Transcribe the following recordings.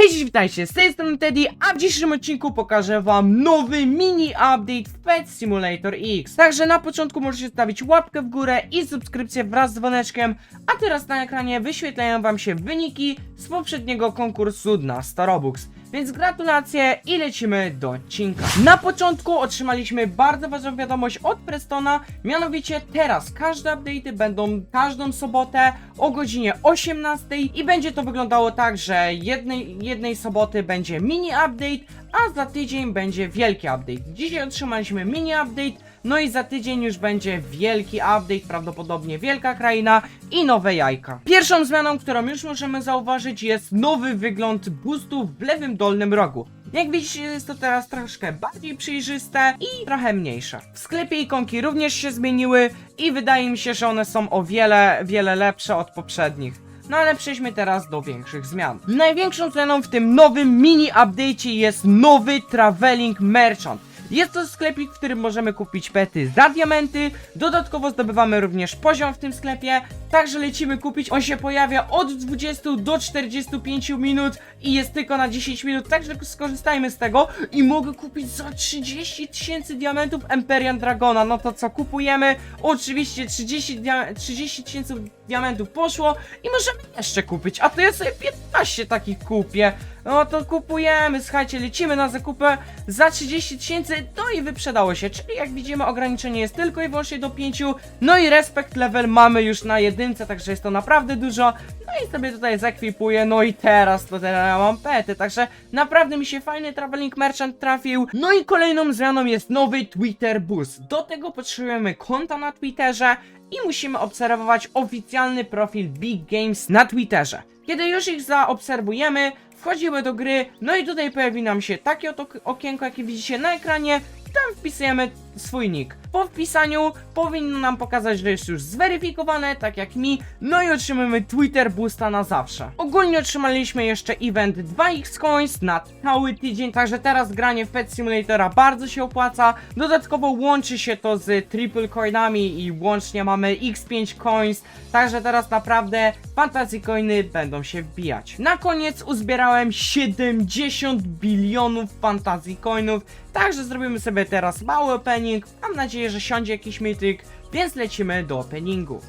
Hej, witajcie, z tej strony Teddy, a w dzisiejszym odcinku pokażę wam nowy mini update w Pet Simulator X. Także na początku możecie stawić łapkę w górę i subskrypcję wraz z dzwoneczkiem, a teraz na ekranie wyświetlają wam się wyniki z poprzedniego konkursu na 100 Robux. Więc gratulacje i lecimy do odcinka. Na początku otrzymaliśmy bardzo ważną wiadomość od Prestona, mianowicie teraz każde update'y będą każdą sobotę o godzinie 18 i będzie to wyglądało tak, że jednej, jednej soboty będzie mini update, a za tydzień będzie wielki update. Dzisiaj otrzymaliśmy mini update, no i za tydzień już będzie wielki update, prawdopodobnie wielka kraina i nowe jajka. Pierwszą zmianą, którą już możemy zauważyć jest nowy wygląd boostów w lewym dolnym rogu. Jak widzicie jest to teraz troszkę bardziej przejrzyste i trochę mniejsze. W sklepie ikonki również się zmieniły i wydaje mi się, że one są o wiele, wiele lepsze od poprzednich. No ale przejdźmy teraz do większych zmian. Największą zmianą w tym nowym mini update'cie jest nowy Traveling Merchant. Jest to sklepik, w którym możemy kupić pety za diamenty. Dodatkowo zdobywamy również poziom w tym sklepie. Także lecimy kupić. On się pojawia od 20 do 45 minut i jest tylko na 10 minut. Także skorzystajmy z tego. I mogę kupić za 30 tysięcy diamentów Emperian Dragona. No to co kupujemy? Oczywiście 30 dia- 30 tysięcy diamentów poszło i możemy jeszcze kupić. A to ja sobie 15 takich kupię. No to kupujemy, słuchajcie, lecimy na zakupę za 30 tysięcy, no i wyprzedało się, czyli jak widzimy ograniczenie jest tylko i wyłącznie do 5, no i respekt level mamy już na jedynce, także jest to naprawdę dużo, no i sobie tutaj zakwipuję, no i teraz to teraz mam pety, także naprawdę mi się fajny Traveling Merchant trafił, no i kolejną zmianą jest nowy Twitter Boost, do tego potrzebujemy konta na Twitterze i musimy obserwować oficjalny profil Big Games na Twitterze. Kiedy już ich zaobserwujemy, wchodzimy do gry, no i tutaj pojawi nam się takie oto okienko, jakie widzicie na ekranie tam wpisujemy swój nick. Po wpisaniu powinno nam pokazać, że jest już zweryfikowane, tak jak mi, no i otrzymamy Twitter Boosta na zawsze. Ogólnie otrzymaliśmy jeszcze event 2x Coins na cały tydzień, także teraz granie w Pet Simulatora bardzo się opłaca. Dodatkowo łączy się to z Triple Coinami i łącznie mamy x5 Coins, także teraz naprawdę Fantasy Coiny będą się wbijać. Na koniec uzbierałem 70 bilionów Fantasy Coinów, także zrobimy sobie teraz mały opening. Mam nadzieję, że siądzie jakiś mityk, więc lecimy do openingu.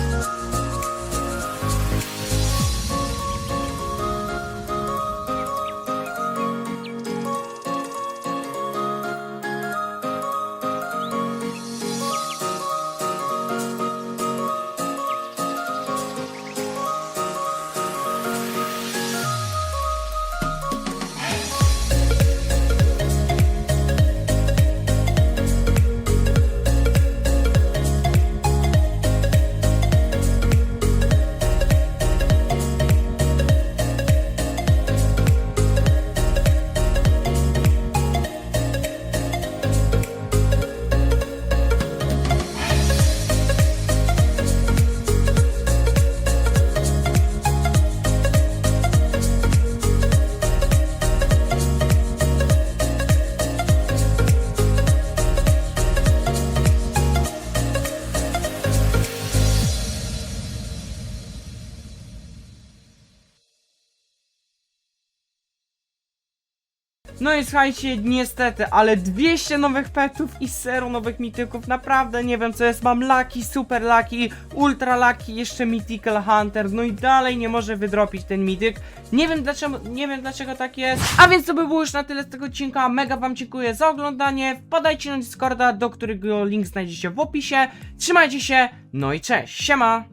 No i słuchajcie, niestety, ale 200 nowych petów i zero nowych mityków, naprawdę nie wiem co jest, mam Lucky, Super Lucky, Ultra Lucky, jeszcze Mythical Hunter, no i dalej nie może wydropić ten mityk, nie wiem dlaczego, nie wiem dlaczego tak jest, a więc to by było już na tyle z tego odcinka, mega wam dziękuję za oglądanie, wpadajcie na Discorda, do którego link znajdziecie w opisie, trzymajcie się, no i cześć, siema!